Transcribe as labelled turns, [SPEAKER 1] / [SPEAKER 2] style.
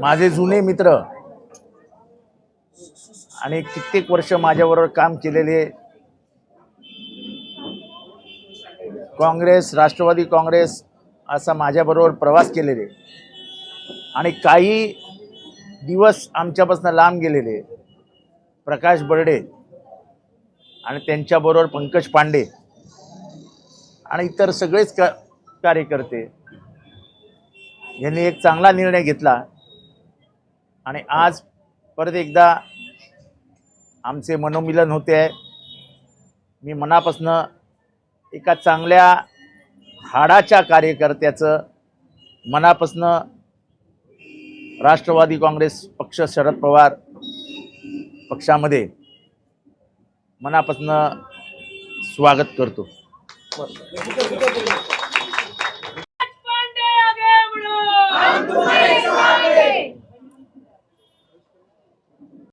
[SPEAKER 1] माझे जुने मित्र. आणि कित्येक वर्ष माझ्याबरोबर काम केलेले काँग्रेस राष्ट्रवादी काँग्रेस असा माझ्याबरोबर प्रवास केलेले. आणि काही दिवस आमच्यापासून लांब गेलेले. प्रकाश बर्डे आणि त्यांच्याबरोबर पंकज पांडे आणि इतर सगळेच का कार्यकर्ते. यांनी एक चांगला निर्णय घेतला. आणि आज परत एकदा आमचे मनोमिलन होते आहे. मी मनापासनं एका चांगल्या हाडाच्या कार्यकर्त्याचं मनापासनं राष्ट्रवादी काँग्रेस पक्ष शरद पवार पक्षामध्ये मनापासनं स्वागत करतो.